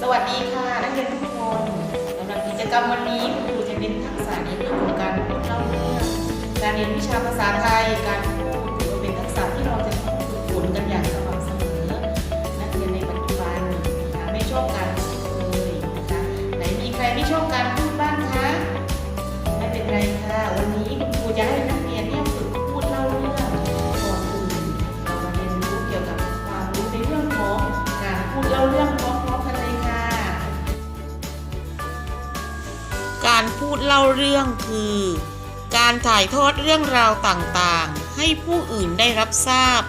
สวัสดีค่ะ นักเรียนทุกคนสำหรับกิจกรรมวันนี้คุณครูจะเน้นทักษะในเรื่องของการพูดเล่าเรื่องการเรียนวิชาภาษาไทย การพูดถือว่าเป็นทักษะที่เราจะต้องฝึกฝนกันอย่างสม่ำเสมอ นักเรียนในปัจจุบันนะคะไม่ชอบการพูดเลยนะคะไหนมีใครไม่ชอบการพูดบ้างคะไม่เป็นไรค่ะวันนี้คุณครูจะให้ เล่าเรื่องคือ การถ่ายทอดเรื่องราวต่างๆ ให้ผู้อื่นได้รับทราบ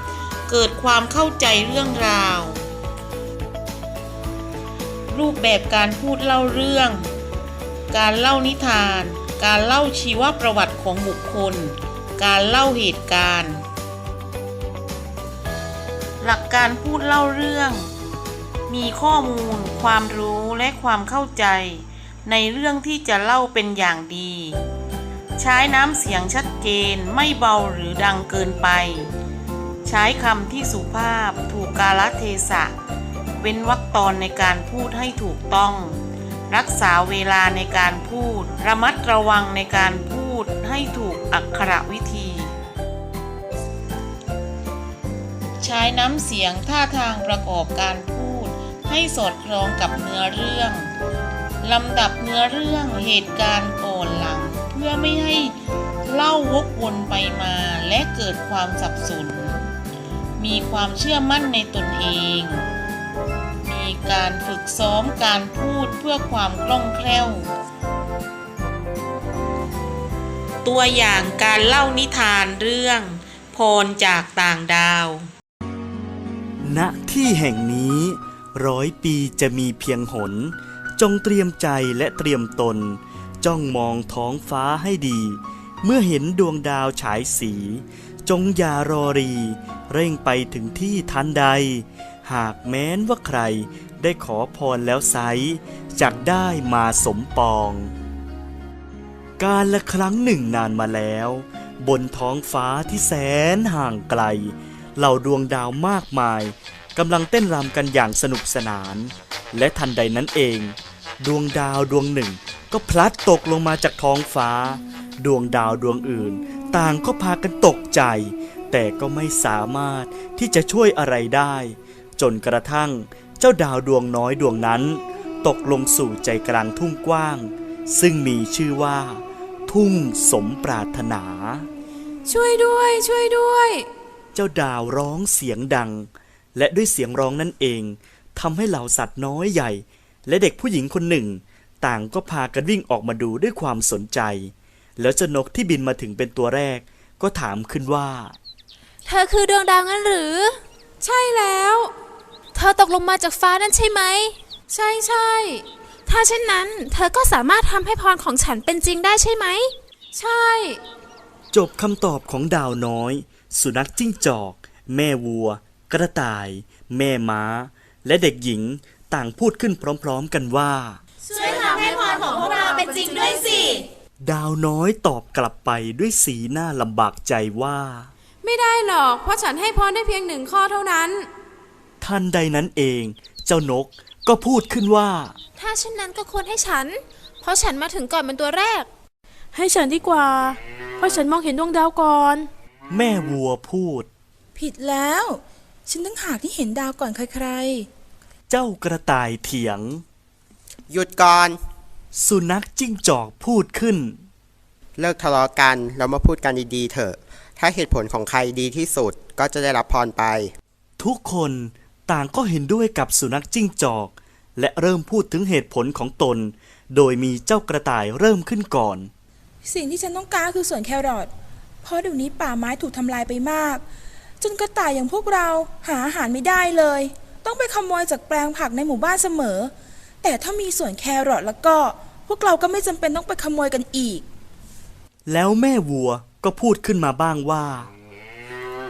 เกิดความเข้าใจเรื่องราว รูปแบบการพูดเล่าเรื่อง การเล่านิทาน การเล่าชีวประวัติของบุคคล การเล่าเหตุการณ์ หลักการพูดเล่าเรื่อง มีข้อมูล ความรู้และความเข้าใจ ในเรื่องที่จะเล่าเป็นอย่างดี ใช้น้ำเสียงชัดเจนไม่เบาหรือดังเกินไป ใช้คำที่สุภาพถูกกาลเทศะ เว้นวรรคตอนในการพูดให้ถูกต้อง รักษาเวลาในการพูด ระมัดระวังในการพูดให้ถูกอักขระวิธี ใช้น้ำเสียงท่าทางประกอบการพูดให้สอดคล้องกับเนื้อเรื่อง ลำดับเนื้อเรื่องเหตุการณ์ก่อนหลัง เพื่อไม่ให้เล่าวกวนไปมาและเกิดความสับสน มีความเชื่อมั่นในตนเอง มีการฝึกซ้อมการพูดเพื่อความคล่องแคล่ว ตัวอย่างการเล่านิทานเรื่อง พรจากต่างดาว ณที่แห่งนี้ร้อยปีจะมีเพียงหน จงเตรียมใจและเตรียมตน จ้องมองท้องฟ้าให้ดี เมื่อเห็นดวงดาวฉายสี จงอย่ารอรี เร่งไปถึงที่ทันใด หากแม้นว่าใครได้ขอพรแล้วไซจักได้มาสมปอง การละครั้งหนึ่งนานมาแล้ว บนท้องฟ้าที่แสนห่างไกล เหล่าดวงดาวมากมายกำลังเต้นรำกันอย่างสนุกสนาน และทันใดนั้นเอง ดวงดาวดวงหนึ่ง ก็พลัดตกลงมาจากท้องฟ้า ดวงดาวดวงอื่น ต่างก็พากันตกใจ แต่ก็ไม่สามารถที่จะช่วยอะไรได้ จนกระทั่งเจ้าดาวดวงน้อยดวงนั้น ตกลงสู่ใจกลางทุ่งกว้าง ซึ่งมีชื่อว่า ทุ่งสมปรารถนา ช่วยด้วย ช่วยด้วย เจ้าดาวร้องเสียงดัง และด้วยเสียงร้องนั่นเองทำให้เหล่าสัตว์น้อยใหญ่ และเด็กผู้หญิงคนหนึ่ง ต่างก็พากันวิ่งออกมาดูด้วยความสนใจ แล้วเจ้านกที่บินมาถึงเป็นตัวแรก ก็ถามขึ้นว่า เธอคือดวงดาวงั้นหรือ ใช่แล้ว เธอตกลงมาจากฟ้านั่นใช่ไหม ใช่ใช่ ถ้าเช่นนั้น เธอก็สามารถทำให้พรของฉันเป็นจริงได้ใช่ไหม ใช่ จบคำตอบของดาวน้อย สุนัขจิ้งจอก แม่วัว กระต่าย แม่ม้า และเด็กหญิง ต่างพูดขึ้นพร้อมๆกันว่า ช่วยทำให้พรของพวกเราเป็นจริงด้วยสิ ดาวน้อยตอบกลับไปด้วยสีหน้าลำบากใจว่า ไม่ได้หรอก เพราะฉันให้พรได้เพียงหนึ่งข้อเท่านั้น ทันใดนั้นเอง เจ้านกก็พูดขึ้นว่า ถ้าเช่นนั้นก็ควรให้ฉัน เพราะฉันมาถึงก่อนเป็นตัวแรก ให้ฉันดีกว่า เพราะฉันมองเห็นดวงดาวก่อน แม่วัวพูด ผิดแล้ว ฉันตั้งหากที่เห็นดาวก่อนใคร เจ้ากระต่ายเถียง หยุดก่อน สุนัขจิ้งจอกพูดขึ้น เลิกทะเลาะกันแล้วมาพูดกันดีๆเถอะ ถ้าเหตุผลของใครดีที่สุดก็จะได้รับพรไป ทุกคนต่างก็เห็นด้วยกับสุนัขจิ้งจอก และเริ่มพูดถึงเหตุผลของตน โดยมีเจ้ากระต่ายเริ่มขึ้นก่อนๆสิ่งที่ฉันต้องการคือสวนแครอท เพราะเดี๋ยวนี้ป่าไม้ถูกทำลายไปมาก จนกระต่ายอย่างพวกเราหาอาหารไม่ได้เลย ต้องไปขโมยจากแปลงผักในหมู่บ้านเสมอ แต่ถ้ามีสวนแครอทแล้วก็ พวกเราก็ไม่จำเป็นต้องไปขโมยกันอีก แล้วแม่วัวก็พูดขึ้นมาบ้างว่า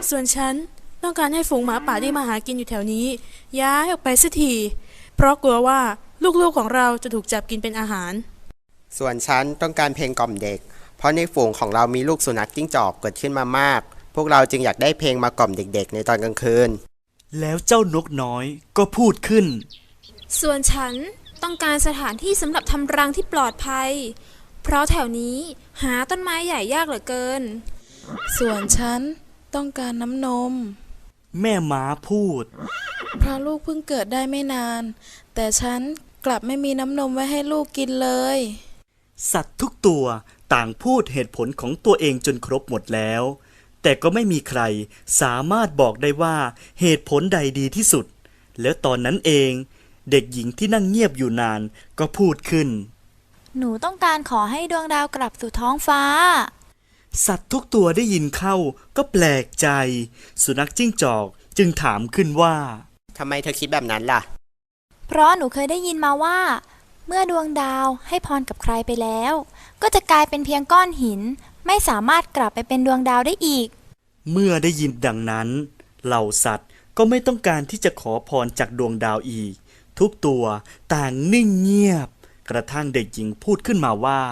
ส่วนฉันต้องการให้ฝูงหมาป่าที่มาหากินอยู่แถวนี้ ย้ายออกไปสักที เพราะกลัวว่าลูกๆของเราจะถูกจับกินเป็นอาหาร ส่วนฉันต้องการเพลงกล่อมเด็ก เพราะในฝูงของเรามีลูกสุนัขจิ้งจอกเกิดขึ้นมามาก พวกเราจึงอยากได้เพลงมากล่อมเด็กๆ ในตอนกลางคืน แล้วเจ้านกน้อยก็พูดขึ้น ส่วนฉันต้องการสถานที่สำหรับทำรังที่ปลอดภัย เพราะแถวนี้หาต้นไม้ใหญ่ยากเหลือเกิน ส่วนฉันต้องการน้ำนม แม่ม้าพูด เพราะลูกเพิ่งเกิดได้ไม่นาน แต่ฉันกลับไม่มีน้ำนมไว้ให้ลูกกินเลย สัตว์ทุกตัวต่างพูดเหตุผลของตัวเองจนครบหมดแล้ว แต่ก็ไม่มีใครสามารถบอกได้ว่าเหตุผลใดดีที่สุด แล้วตอนนั้นเอง เด็กหญิงที่นั่งเงียบอยู่นานก็พูดขึ้น หนูต้องการขอให้ดวงดาวกลับสู่ท้องฟ้า สัตว์ทุกตัวได้ยินเข้าก็แปลกใจ สุนัขจิ้งจอกจึงถามขึ้นว่า ทำไมเธอคิดแบบนั้นล่ะ เพราะหนูเคยได้ยินมาว่า เมื่อดวงดาวให้พรกับใครไปแล้ว ก็จะกลายเป็นเพียงก้อนหิน ไม่สามารถกลับไปเป็นดวงดาวได้อีก เมื่อได้ยินดังนั้น เหล่าสัตว์ก็ไม่ต้องการที่จะขอพรจากดวงดาวอีก ทุกตัวต่างนิ่งเงียบ กระทั่งเด็กหญิงพูดขึ้นมาว่า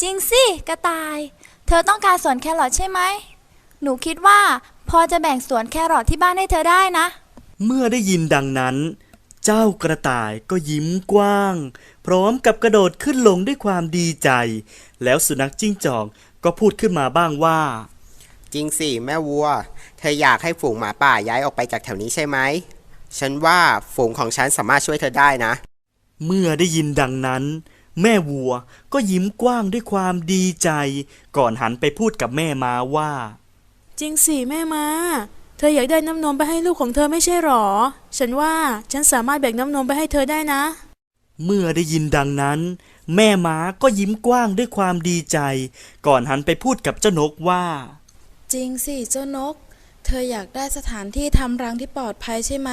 จริงสิกระต่าย เธอต้องการสวนแครอทใช่ไหม หนูคิดว่าพอจะแบ่งสวนแครอทที่บ้านให้เธอได้นะ เมื่อได้ยินดังนั้น เจ้ากระต่ายก็ยิ้มกว้าง พร้อมกับกระโดดขึ้นลงด้วยความดีใจ แล้วสุนัขจิ้งจอก ก็พูดขึ้นมาบ้างว่า จริงสิแม่วัว เธออยากให้ฝูงหมาป่าย้ายออกไปจากแถวนี้ใช่ไหม ฉันว่าฝูงของฉันสามารถช่วยเธอได้นะ เมื่อได้ยินดังนั้น แม่วัวก็ยิ้มกว้างด้วยความดีใจ ก่อนหันไปพูดกับแม่ม้าว่า จริงสิแม่มาเธออยากได้น้ำนมไปให้ลูกของเธอไม่ใช่หรอ ฉันว่าฉันสามารถแบ่งน้ำนมไปให้เธอได้นะ เมื่อได้ยินดังนั้น แม่ม้าก็ยิ้มกว้างด้วยความดีใจ ก่อนหันไปพูดกับเจ้านกว่า จริงสิเจ้านก เธออยากได้สถานที่ทำรังที่ปลอดภัยใช่ไหม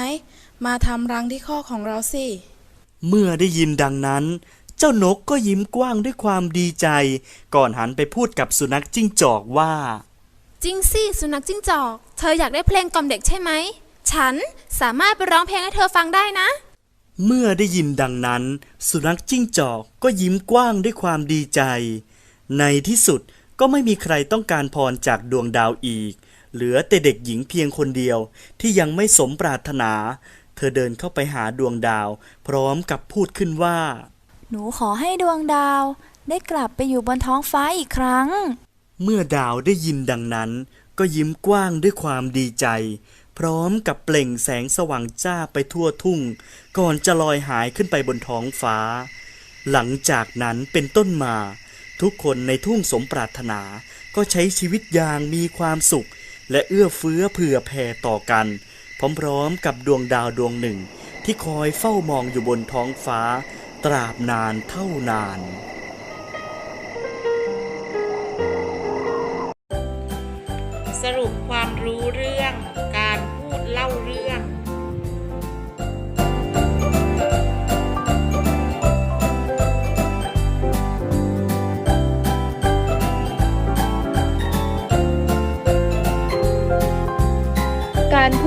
มาทำรังที่ข้อกของเราสิ เมื่อได้ยินดังนั้น เจ้านกก็ยิ้มกว้างด้วยความดีใจ ก่อนหันไปพูดกับสุนัขจิ้งจอกว่า จริงสิสุนัขจิ้งจอก เธออยากได้เพลงกล่อมเด็กใช่ไหม ฉันสามารถไปร้องเพลงให้เธอฟังได้นะ เมื่อได้ยินดังนั้น สุนัขจิ้งจอกก็ยิ้มกว้างด้วยความดีใจ ในที่สุดก็ไม่มีใครต้องการพรจากดวงดาวอีก เหลือแต่เด็กหญิงเพียงคนเดียวที่ยังไม่สมปรารถนา เธอเดินเข้าไปหาดวงดาว พร้อมกับพูดขึ้นว่า หนูขอให้ดวงดาว ได้กลับไปอยู่บนท้องฟ้าอีกครั้ง เมื่อดาวได้ยินดังนั้น ก็ยิ้มกว้างด้วยความดีใจ พร้อมกับเปล่งแสงสว่างจ้าไปทั่วทุ่ง ก่อนจะลอยหายขึ้นไปบนท้องฟ้า หลังจากนั้นเป็นต้นมา ทุกคนในทุ่งสมปรารถนาก็ใช้ชีวิตอย่างมีความสุข และเอื้อเฟื้อเผื่อแผ่ต่อกัน พร้อมๆกับดวงดาวดวงหนึ่ง ที่คอยเฝ้ามองอยู่บนท้องฟ้า ตราบนานเท่านาน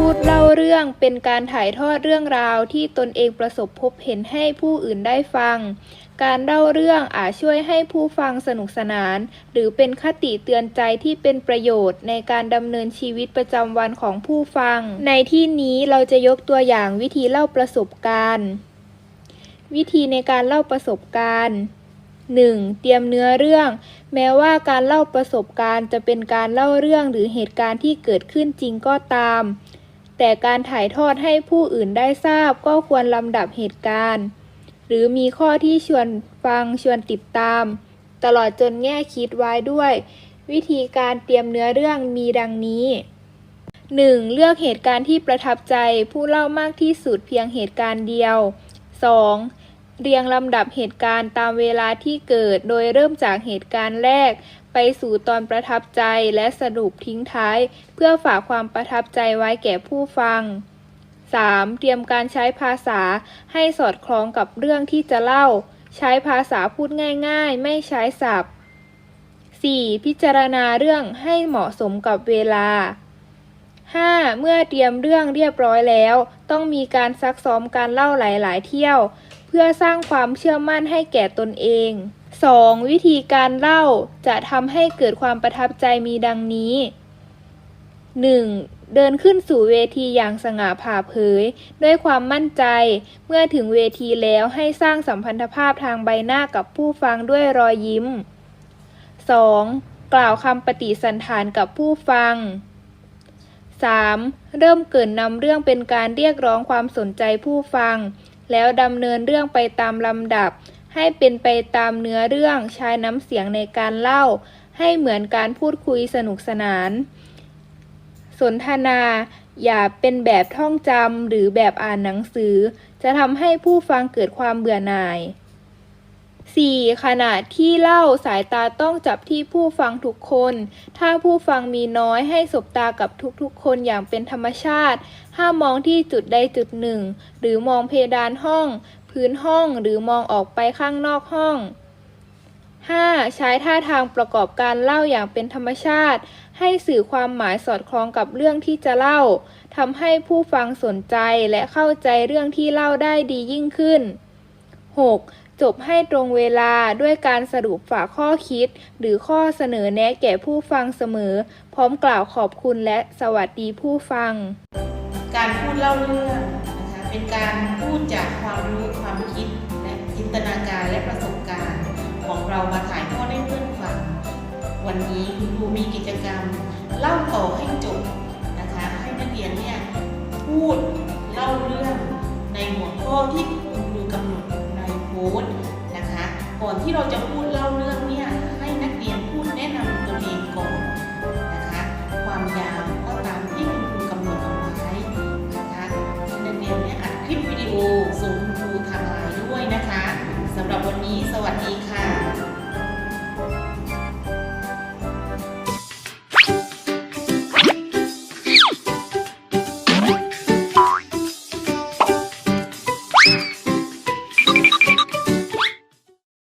พูดเล่าเรื่องเป็นการถ่ายทอดเรื่องราวที่ตนเองประสบพบเห็นให้ผู้อื่นได้ฟัง การเล่าเรื่องอาจช่วยให้ผู้ฟังสนุกสนาน หรือเป็นคติเตือนใจที่เป็นประโยชน์ในการดำเนินชีวิตประจำวันของผู้ฟัง ในที่นี้เราจะยกตัวอย่างวิธีเล่าประสบการณ์ วิธีในการเล่าประสบการณ์ 1. เตรียมเนื้อเรื่อง แม้ว่าการเล่าประสบการณ์จะเป็นการเล่าเรื่องหรือเหตุการณ์ที่เกิดขึ้นจริงก็ตาม แต่การถ่ายทอดให้ผู้อื่นได้ทราบก็ควรลำดับเหตุการณ์ หรือมีข้อที่ชวนฟังชวนติดตาม ตลอดจนแง่คิดไว้ด้วย วิธีการเตรียมเนื้อเรื่องมีดังนี้ 1. เลือกเหตุการณ์ที่ประทับใจผู้เล่ามากที่สุดเพียงเหตุการณ์เดียว 2. เรียงลำดับเหตุการณ์ตามเวลาที่เกิด โดยเริ่มจากเหตุการณ์แรก ไปสู่ตอนประทับใจและสรุปทิ้งท้าย เพื่อฝากความประทับใจไว้แก่ผู้ฟัง 3. เตรียมการใช้ภาษาให้สอดคล้องกับเรื่องที่จะเล่า ใช้ภาษาพูดง่ายๆ ไม่ใช้ศัพท์ 4. พิจารณาเรื่องให้เหมาะสมกับเวลา 5. เมื่อเตรียมเรื่องเรียบร้อยแล้ว ต้องมีการซักซ้อมการเล่าหลาย ๆ เที่ยว พื่อสร้างความเชื่อมั่นให้แก่ตนเอง 2. วิธีการเล่าจะทำให้เกิดความประทับใจมีดังนี้ 1. เดินขึ้นสู่เวทีอย่างสง่าผ่าเผย ด้วยความมั่นใจ เมื่อถึงเวทีแล้วให้สร้างสัมพันธภาพทางใบหน้ากับผู้ฟังด้วยรอยยิ้ม 2. กล่าวคำปฏิสันฐานกับผู้ฟัง 3. เริ่มเกรินนำเรื่องเป็นการเรียกร้องความสนใจผู้ฟัง แล้วดำเนินเรื่องไปตามลำดับ ให้เป็นไปตามเนื้อเรื่องใช้น้ำเสียงในการเล่า ให้เหมือนการพูดคุยสนุกสนาน สนทนา อย่าเป็นแบบท่องจำหรือแบบอ่านหนังสือ จะทำให้ผู้ฟังเกิดความเบื่อหน่าย 4. ขณะที่เล่าสายตาต้องจับที่ผู้ฟังทุกคน ถ้าผู้ฟังมีน้อยให้สบตากับทุกๆ คนอย่างเป็นธรรมชาติ ห้ามมองที่จุดใดจุดหนึ่ง หรือมองเพดานห้อง พื้นห้องหรือมองออกไปข้างนอกห้อง 5. ใช้ท่าทางประกอบการเล่าอย่างเป็นธรรมชาติ ให้สื่อความหมายสอดคล้องกับเรื่องที่จะเล่าทำให้ผู้ฟังสนใจและเข้าใจเรื่องที่เล่าได้ดียิ่งขึ้น 6. จบให้ตรงเวลาด้วยการสรุปฝากข้อคิด หรือข้อเสนอแนะแก่ผู้ฟังเสมอ พร้อมกล่าวขอบคุณและสวัสดีผู้ฟัง การพูดเล่าเรื่องนะคะเป็นการพูดจากความรู้ความคิด และจินตนาการและประสบการณ์ ของเรามาถ่ายทอดให้เพื่อนฟัง วันนี้คุณครูมีกิจกรรม เล่าต่อให้จบนะคะให้นักเรียนเนี่ยพูดเล่าเรื่องในหัวข้อที่ อนที่เราจะพูดเล่า